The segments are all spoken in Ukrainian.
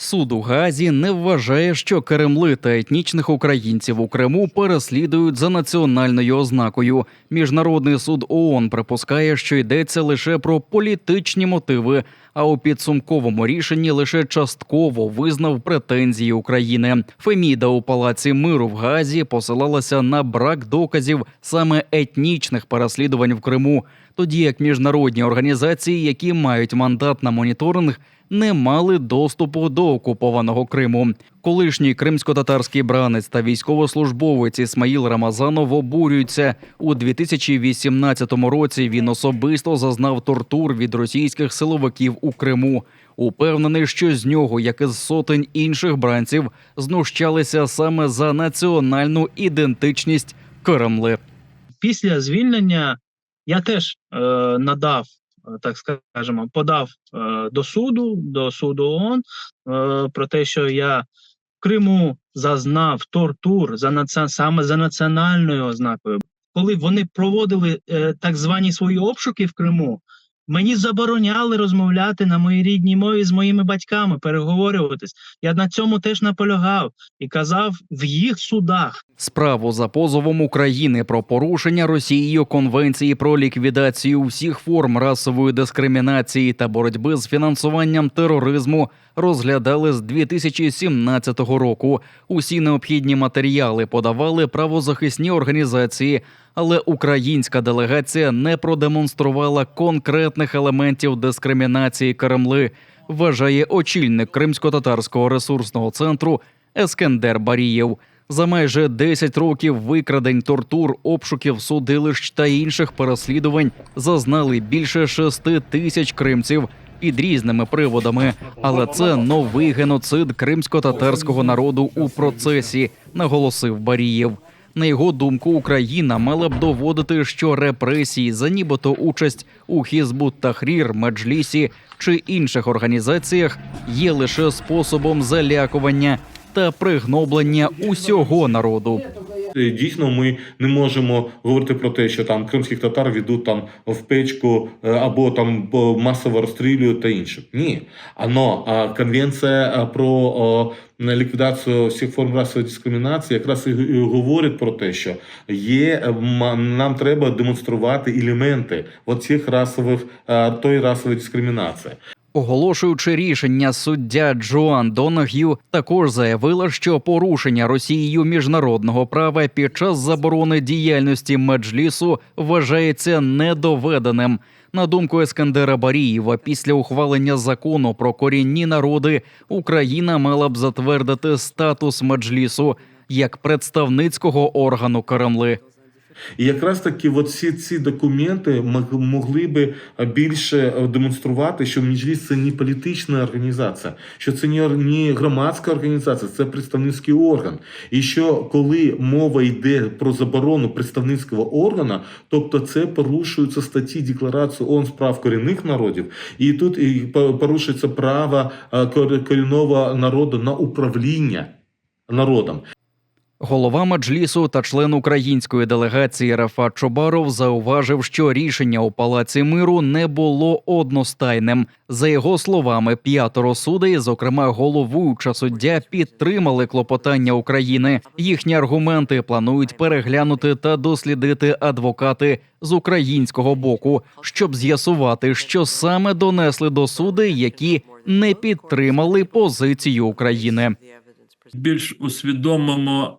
Суд у Гаазі не вважає, що Кремли та етнічних українців у Криму переслідують за національною ознакою. Міжнародний суд ООН припускає, що йдеться лише про політичні мотиви, а у підсумковому рішенні лише частково визнав претензії України. Феміда у палаці миру в Гаазі посилалася на брак доказів саме етнічних переслідувань в Криму, тоді як міжнародні організації, які мають мандат на моніторинг, не мали доступу до окупованого Криму. Колишній кримсько-татарський бранець та військовослужбовець Ісмаїл Рамазанов обурюються у 2018 році. Він особисто зазнав тортур від російських силовиків у Криму. Упевнений, що з нього, як і з сотень інших бранців, знущалися саме за національну ідентичність Кремли. після звільнення я теж е, надав, так скажемо, подав е, до суду, до суду ООН е, про те, що я в Криму зазнав тортур за наці... саме за національною ознакою. Коли вони проводили е, так звані свої обшуки в Криму, мені забороняли розмовляти на моїй рідній мові з моїми батьками, переговорюватись. Я на цьому теж наполягав і казав в їх судах. Справу за позовом України про порушення Росією Конвенції про ліквідацію всіх форм расової дискримінації та боротьби з фінансуванням тероризму розглядали з 2017 року. Усі необхідні матеріали подавали правозахисні організації, але українська делегація не продемонструвала конкретних елементів дискримінації Кремли. Вважає очільник кримсько-татарського ресурсного центру Ескендер Барієв. За майже 10 років викрадень, тортур, обшуків, судилищ та інших переслідувань зазнали більше 6 тисяч кримців під різними приводами. Але це новий геноцид кримсько-татарського народу у процесі, наголосив Барієв. На його думку, Україна мала б доводити, що репресії за нібито участь у Хізбут Тахрір, Меджлісі чи інших організаціях є лише способом залякування та пригноблення усього народу. Е, Дійсно, ми не можемо говорити про те, що там кримських татар ведуть там в печку е, або там масово розстрілюють та інше. Ні. Ано конвенція про о, ліквідацію всіх форм расової дискримінації якраз і говорить про те, що є е, нам треба демонструвати елементи оцих расових а, тої расової дискримінації. Оголошуючи рішення, суддя Джоан Донаг'ю також заявила, що порушення Росією міжнародного права під час заборони діяльності меджлісу вважається недоведеним. На думку Ескандера Барієва, після ухвалення закону про корінні народи Україна мала б затвердити статус меджлісу як представницького органу Кремли. І якраз таки всі ці документи могли би е, більше е, демонструвати, що Меджліс це не політична організація, що це не, громадська організація, це представницький орган. І що коли мова йде про заборону представницького органа, тобто це порушуються статті Декларації ООН з прав корінних народів, і тут і порушується право е, корінного народу на управління народом. Голова меджлісу та член української делегації Рафат Чобаров зауважив, що рішення у палаці миру не було одностайним. За його словами, п'ятеро судей, зокрема головуюча суддя, підтримали клопотання України. Їхні аргументи планують переглянути та дослідити адвокати з українського боку, щоб з'ясувати, що саме донесли до суди, які не підтримали позицію України. більш усвідомимо,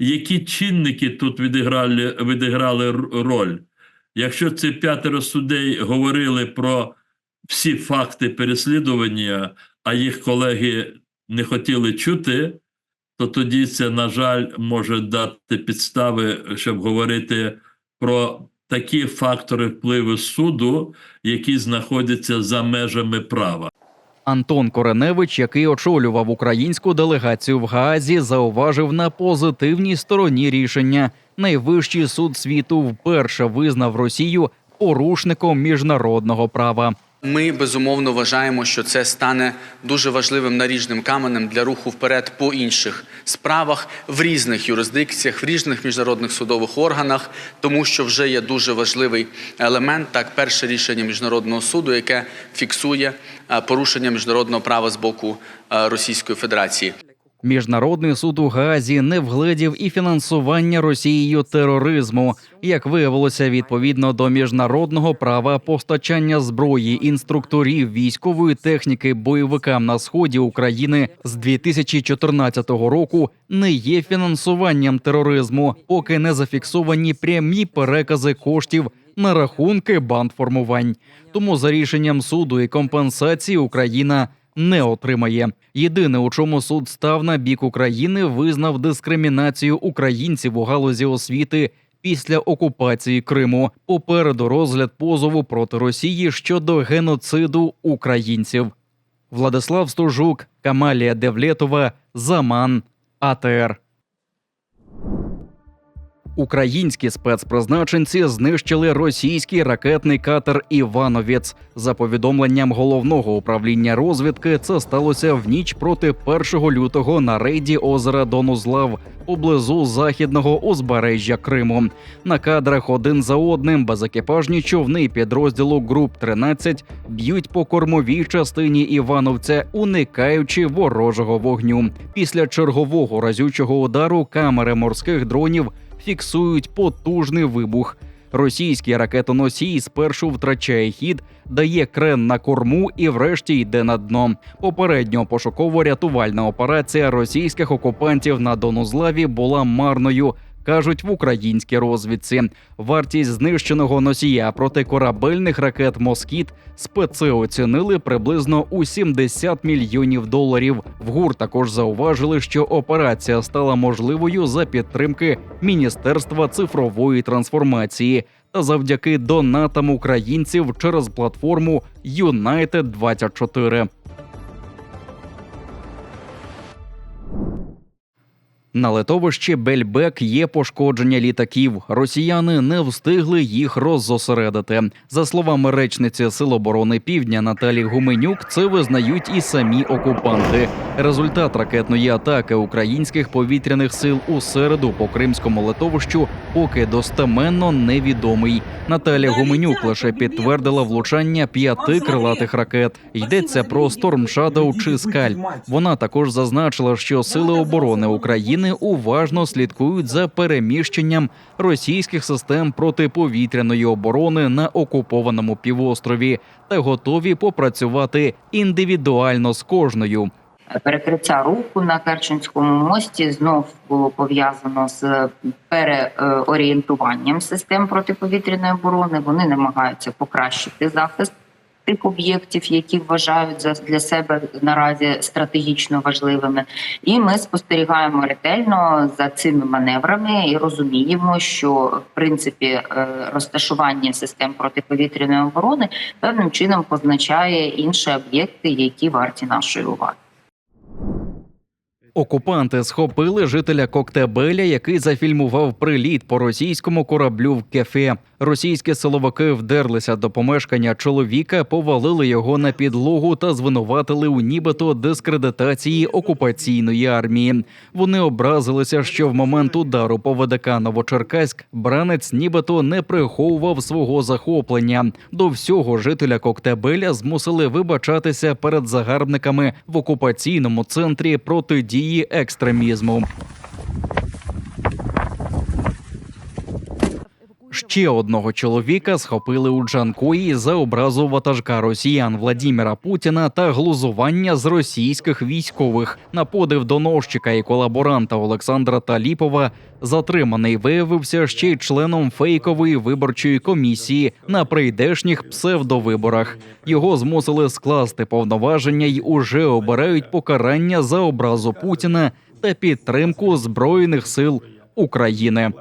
які чинники тут відіграли, відіграли роль. Якщо ці п'ятеро судей говорили про всі факти переслідування, а їх колеги не хотіли чути, то тоді це, на жаль, може дати підстави, щоб говорити про такі фактори впливу суду, які знаходяться за межами права. Антон Кореневич, який очолював українську делегацію в Гаазі, зауважив на позитивній стороні рішення. Найвищий суд світу вперше визнав Росію порушником міжнародного права. Ми безумовно вважаємо, що це стане дуже важливим наріжним каменем для руху вперед по інших справах в різних юрисдикціях, в різних міжнародних судових органах, тому що вже є дуже важливий елемент, так, перше рішення міжнародного суду, яке фіксує порушення міжнародного права з боку Російської Федерації. Міжнародний суд у Гаазі не вгледів і фінансування Росією тероризму. Як виявилося, відповідно до міжнародного права постачання зброї, інструкторів, військової техніки бойовикам на сході України з 2014 року не є фінансуванням тероризму, поки не зафіксовані прямі перекази коштів на рахунки бандформувань. Тому за рішенням суду і компенсації Україна не отримає. Єдине, у чому суд став на бік України, визнав дискримінацію українців у галузі освіти після окупації Криму. Попереду розгляд позову проти Росії щодо геноциду українців. Владислав Стужук, Камалія Девлетова, Заман, АТР. Українські спецпризначенці знищили російський ракетний катер Івановець. За повідомленням головного управління розвідки, це сталося в ніч проти 1 лютого на рейді озера Донузлав поблизу західного узбережжя Криму. На кадрах один за одним безекіпажні човни підрозділу груп 13 б'ють по кормовій частині Івановця, уникаючи ворожого вогню. Після чергового разючого удару камери морських дронів фіксують потужний вибух. Російський ракетоносій спершу втрачає хід, дає крен на корму і врешті йде на дно. Попередньо пошуково-рятувальна операція російських окупантів на Донузлаві була марною кажуть в українській розвідці. Вартість знищеного носія протикорабельних ракет Москіт специ оцінили приблизно у 70 мільйонів доларів. В ГУР також зауважили, що операція стала можливою за підтримки Міністерства цифрової трансформації. Та завдяки донатам українців через платформу United24. На летовищі Бельбек є пошкодження літаків. Росіяни не встигли їх роззосередити. За словами речниці Сил оборони Півдня Наталі Гуменюк, це визнають і самі окупанти. Результат ракетної атаки українських повітряних сил у середу по кримському летовищу поки достеменно невідомий. Наталя Гуменюк лише підтвердила влучання п'яти крилатих ракет. Йдеться про Storm Shadow чи Скальп. Вона також зазначила, що сили оборони України уважно слідкують за переміщенням російських систем протиповітряної оборони на окупованому півострові та готові попрацювати індивідуально з кожною. Перекриття руху на Керченському мості знов було пов'язано з переорієнтуванням систем протиповітряної оборони. Вони намагаються покращити захист тих об'єктів, які вважають за для себе наразі стратегічно важливими. І ми спостерігаємо ретельно за цими маневрами і розуміємо, що в принципі е, розташування систем протиповітряної оборони певним чином позначає інші об'єкти, які варті нашої уваги. Окупанти схопили жителя Коктебеля, який зафільмував приліт по російському кораблю в кефе. Російські силовики вдерлися до помешкання чоловіка, повалили його на підлогу та звинуватили у нібито дискредитації окупаційної армії. Вони образилися, що в момент удару по ВДК Новочеркаськ бранець нібито не приховував свого захоплення. До всього жителя Коктебеля змусили вибачатися перед загарбниками в окупаційному центрі протидії екстремізму. Ще одного чоловіка схопили у Джанкої за образу ватажка росіян Владіміра Путіна та глузування з російських військових. На подив доносчика і колаборанта Олександра Таліпова затриманий виявився ще й членом фейкової виборчої комісії на прийдешніх псевдовиборах. Його змусили скласти повноваження й уже обирають покарання за образу Путіна та підтримку збройних сил України.